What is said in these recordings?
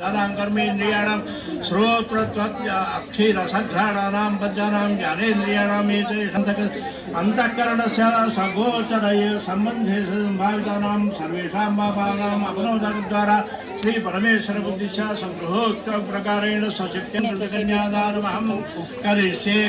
कर्मेन्द्रियाणां श्रोत्रत्वस्य अक्षीरसघ्राणानां पद्यानां ज्ञानेन्द्रियाणाम् एतेषां अन्तःकरणस्य सगोचरये सम्बन्धे सम्भावितानां सर्वेषां पापानाम् अपनोदनद्वारा श्रीपरमेश्वरबुद्धिश्च सगृहोक्तप्रकारेण सचित्यं कृतकन्यादानमहं करिष्ये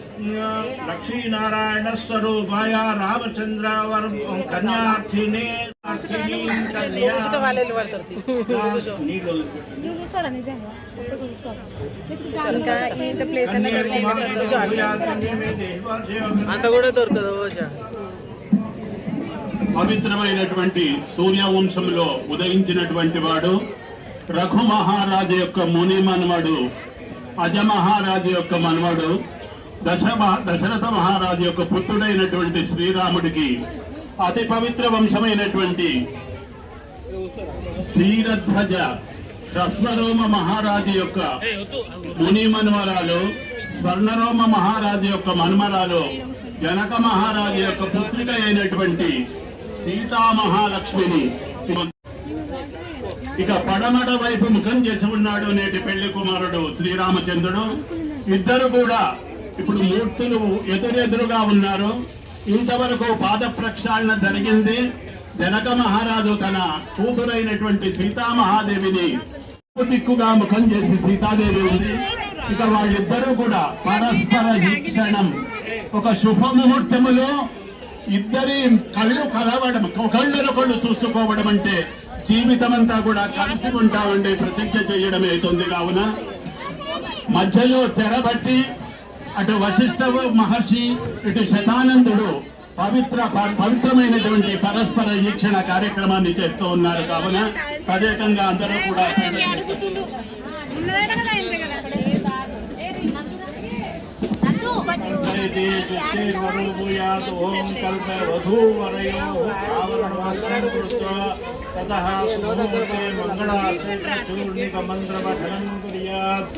లక్ష్మీనారాయణ స్వరూపాయ రామచంద్ర కన్యార్థిని అంత కూడా దొరకదు పవిత్రమైనటువంటి సూర్యవంశంలో ఉదయించినటువంటి వాడు రఘు మహారాజు యొక్క ముని మనవాడు అజ మహారాజు యొక్క మనవడు దశ దశరథ మహారాజు యొక్క పుత్రుడైనటువంటి శ్రీరాముడికి అతి పవిత్ర వంశమైనటువంటి శ్రీరధ్వజ రస్వరోమ మహారాజు యొక్క ముని మనుమరాలు స్వర్ణరోమ మహారాజు యొక్క మనుమరాలు జనక మహారాజు యొక్క పుత్రిక అయినటువంటి సీతామహాలక్ష్మిని ఇక పడమట వైపు ముఖం చేసి ఉన్నాడు నేటి పెళ్ళి కుమారుడు శ్రీరామచంద్రుడు. ఇద్దరు కూడా ఇప్పుడు మూర్తులు ఎదురెదురుగా ఉన్నారు. ఇంతవరకు పాద ప్రక్షాళన జరిగింది. జనక మహారాజు తన కూతురైనటువంటి సీతామహాదేవిని దిక్కుగా ముఖం చేసి సీతాదేవి ఉంది. ఇక వాళ్ళిద్దరూ కూడా పరస్పర వీక్షణం. ఒక శుభ ముహూర్తములో ఇద్దరి కళ్ళు కలవడం ఒకళ్ళనొకళ్ళు చూసుకోవడం అంటే జీవితం అంతా కూడా కలిసి ఉంటామండి ప్రతిజ్ఞ చేయడం అవుతుంది కావున. మధ్యలో తెరబట్టి అటు వశిష్ఠ మహర్షి ఇటు శతానందుడు పవిత్ర ప- పవిత్రమైనటువంటి పరస్పర వీక్షణ కార్యక్రమాన్ని చేస్తూ ఉన్నారు కావున తదేకంగా అందరూ కూడా సందర్శించారు. ఉన్నదట కదా ఇంతే కదా నందు चित्तेर्वरूपयात् ॐ कल्पवधूवरयोः आवरणवस्त्रं कृत्वा ततः सुमुहूर्ते मङ्गलाचूर्णिकमन्त्रपठनं कुर्यात्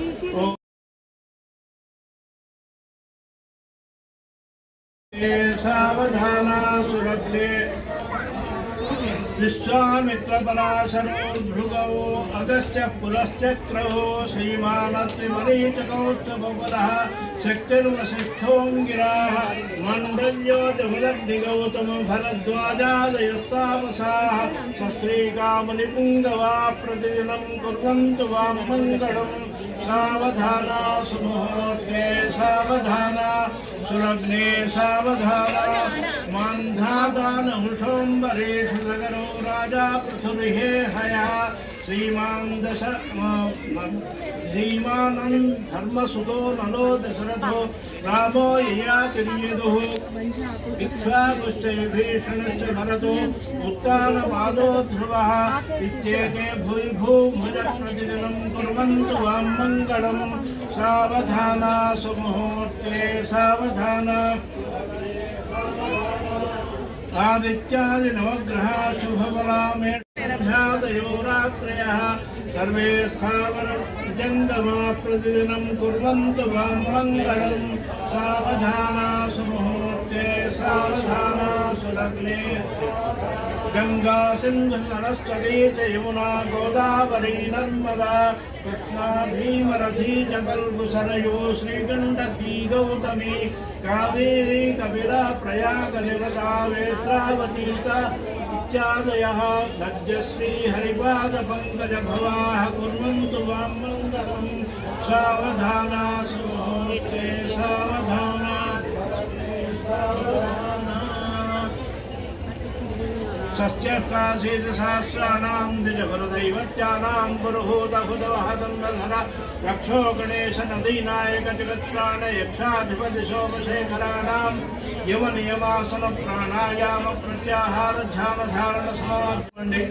सावधाना सुरभ्ये। विश्वामित्रपराशरो अगश्च पुरश्चक्रौ श्रीमानत्रिमरीचकौत्सवपदः शक्तिर्वसिष्ठोऽङ्गिराः मण्डल्यो सस्त्रीकामनिपुङ्गवा प्रतिदिनं कुर्वन्तु सावधाना सुमुहूर्ते सावधाना सुलग्ने सावधाना मान्धादानहुषोऽम्बरेषु नगरो राजा पृथुभिः हया श्रीमान् दश श्रीमानन् धर्मसुतो नलो दशरथो रामो ययातिर्यदुः इक्ष्वाकुश्च विभीषणश्च भरतो उत्तानपादो ध्रुवः इत्येते भूय भूभुज प्रतिदिनं कुर्वन्तु वां मङ्गलम् सावधाना सुमुहूर्ते सावधाना। आदित्यादि नवग्रह शुभबला मेढ्यादयो रात्रयः सर्वे स्थावर जङ्गमा प्रतिदिनं कुर्वन्तु वां मङ्गलम् सावधाना सुमुहूर्ते सावधाना सुलग्ने गङ्गा सिन्धु सरस्वती च यमुना गोदावरी नर्मदा कृष्णा भीमरथी च कल्पसरयो श्रीगण्डकी गौतमी कावेरी कपिला प्रयागनिरता वेत्रावती वाचादयः सज्जश्रीहरिपादपङ्कजभवाः कुर्वन्तु वां मङ्गलं। सावधाना सुमुहूर्ते सावधाना యమ నియమాసన ప్రాణాయామ ప్రత్యాహార ధ్యాన ధారణ సమాపండి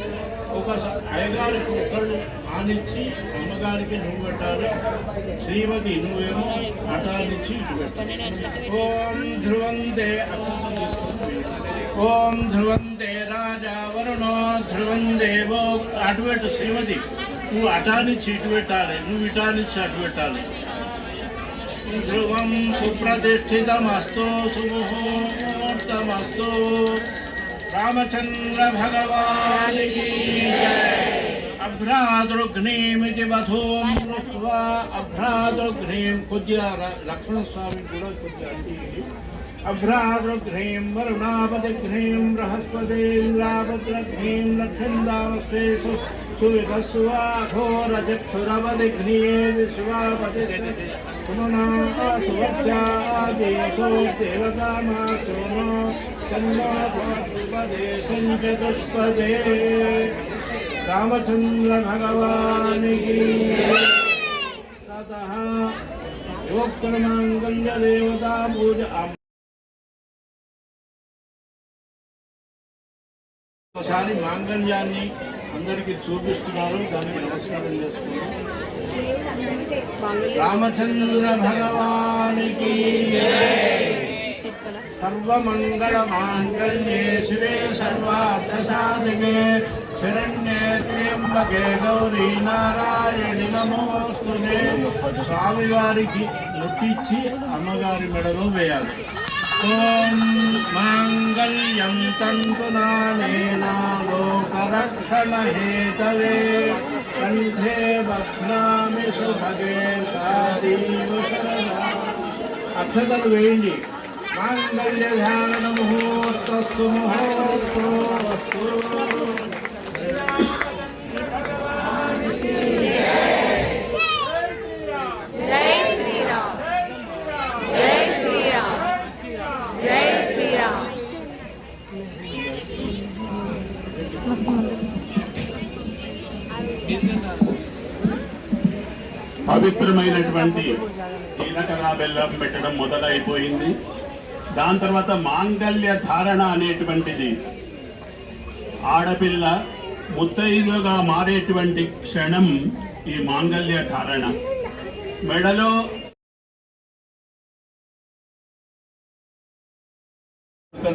ఒక అయ్యగారికి ఒకళ్ళు ఆనిచ్చి అమ్మగారికి నువ్వు పెట్టాలి. శ్రీమతి నువ్వేమో అటానిచ్చి ఇటు పెట్టాలి. ఓం ధ్రువందే. ఓం ధ్రువందే రాజావరుణో ధ్రువం దేవో అటు శ్రీమతి నువ్వు అటానిచ్చి ఇటు పెట్టాలి నువ్వు ఇటానిచ్చి అటు పెట్టాలి. ధ్రువం సుప్రతిష్ఠితమస్తు సుముహూర్తమస్తు. రామచంద్ర భగవానికి అభ్రాదృఘ్నీమితి వధూం కృత్వా అభ్రాదృఘ్నీం కొద్దిగా లక్ష్మణస్వామి కూడా కొద్దిగా అంటే अभ्राग्रघ्नीं वरुणापदघ्नीं बृहस्पतीन्द्राभद्रघ्नीं लक्षन्दावस्थे सुविधस्वाघोरजक्षुरवदिघ्निये विश्वापति सुमना सुवत्या देवसो देवकामा सञ्चतुष्पदे ततः पूजा ఒకసారి మాంగళ్యాన్ని అందరికి చూపిస్తున్నారు. దానికి నమస్కారం చేసుకున్నాం రామచంద్ర భగవానికి సర్వమంగళ మాంగళ్యే శివే సర్వార్థ సాధకే శరణ్యే త్ర్యంబకే గౌరీ నారాయణి నమోస్తుతే. స్వామివారికి నొప్పిచ్చి అమ్మగారి మెడలో వేయాలి. ఓం మాంగళ్యం తంతునానేనా లోకరక్షణ హేతవే కంఠే బధ్నామి సుభగే సాదీవ శరణా అక్షతలు వేయండి మాంగళ్య ధారణ ముహూర్తస్సు ముహూర్తోస్తు పవిత్రమైనటువంటి జీలకర్ర బెల్లం పెట్టడం మొదలైపోయింది. దాని తర్వాత మాంగళ్య ధారణ అనేటువంటిది. ఆడపిల్ల ముత్తైదుగా మారేటువంటి క్షణం ఈ మాంగళ్య ధారణ. మెడలో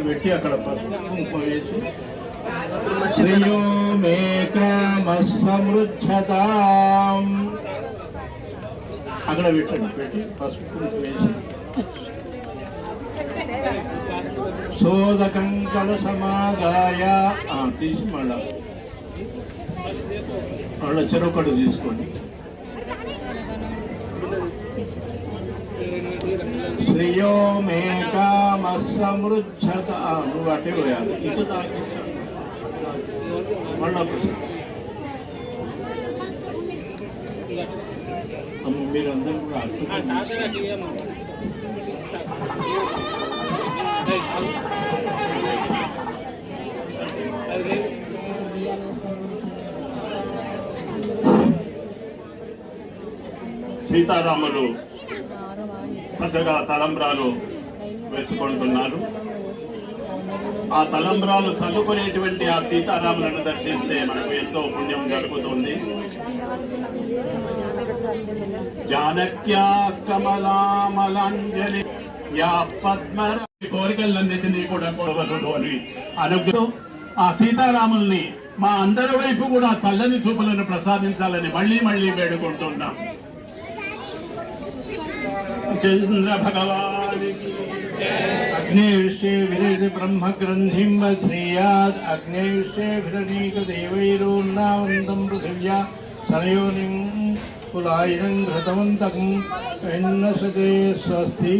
పెట్టి అక్కడ వేసి శ్రేయో మే కామ సమృద్ధతాం అక్కడ పెట్టండి పెట్టి పసుపు వేసి. శోధకం కల సమాగాయ. తీసి మళ్ళా. మళ్ళా చెరొకటి తీసుకోండి. శ్రేయో మే కామ సమృద్ధత నువ్వు అటే పోయాలి ఇటు తాకించాలి మళ్ళా ఒకసారి. అమ్మ, మీరందరూ కూడా సీతారాములు చక్కగా తలంబ్రాలు వేసుకుంటున్నారు. ఆ తలంబ్రాలు చల్లుకునేటువంటి ఆ సీతారాములను దర్శిస్తే మనకు ఎంతో పుణ్యం కలుగుతుంది. జానక్యా కమలామలాంజలి యా పద్మ కోరికలన్నిటినీ కూడా కొడవదు అనుగ్రహం ఆ సీతారాముల్ని మా అందరి వైపు కూడా చల్లని చూపులను ప్రసాదించాలని మళ్ళీ మళ్ళీ వేడుకుంటున్నాం. చంద్ర భగవానికి अग्नेयुष्येभिरति ब्रह्मग्रन्थिं बध्नीयात् अग्नेयुष्येभिरनीकदेवैरोन्नावन्तं पृथिव्या सनयोनिं कुलायनं घृतवन्तं विन्नसते स्वस्ति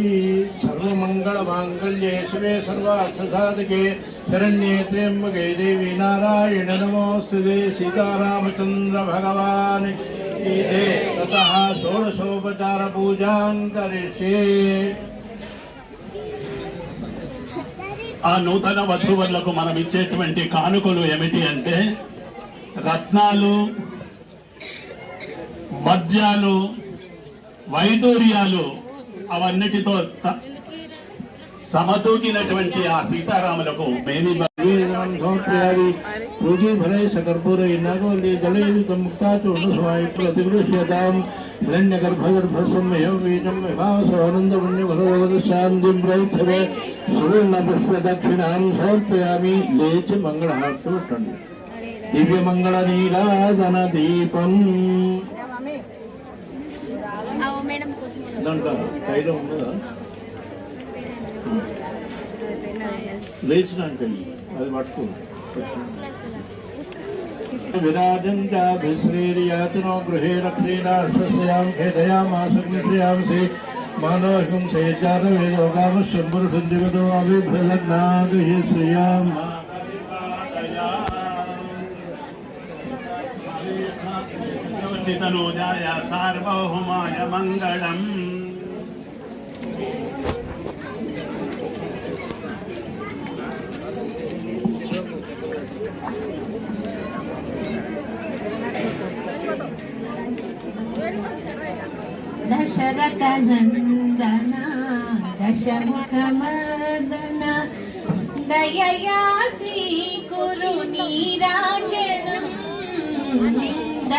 सर्वमङ्गलमाङ्गल्ये शिवे सर्वार्थसाधके शरण्ये त्र्यम्बके देवी नारायण नमोऽस्तु दे सीतारामचन्द्रभगवान् ततः षोडशोपचारपूजां करिष्ये ఆ నూతన వధువులకు మనం ఇచ్చేటువంటి కానుకలు ఏమిటి అంటే రత్నాలు మద్యాలు వైదూర్యాలు అవన్నిటితో సమతూకినటువంటి ఆ సీతారాములకు పూజీ భరే సకర్పూర నాగోలి జలయుత ప్రతిగృహ్యతాం హిరణ్యగర్భగర్భసంయోగీజంభాసవనందపుణ్యవరోదశాంతింబ్రైథవే సువర్ణపుష్పదక్షిణాం సమర్పయామి లేచి మంగళహారతులుంటండి దివ్యమంగళ నీరాధన దీపం లేచినాక అది పట్టుకో విరాజం చాభిశ్రీర్యాతనో గృహే రక్షీణాశ్రయాం ఖేదయామాసగ్నిశ్రయాంసి మానవహిం సేచార వేదోగామ శంభురు సంజగతో అభిభ్రలగ్నాగహి శ్రియాం తనూజాయ సార్వభౌమాయ మంగళం దశరథనందన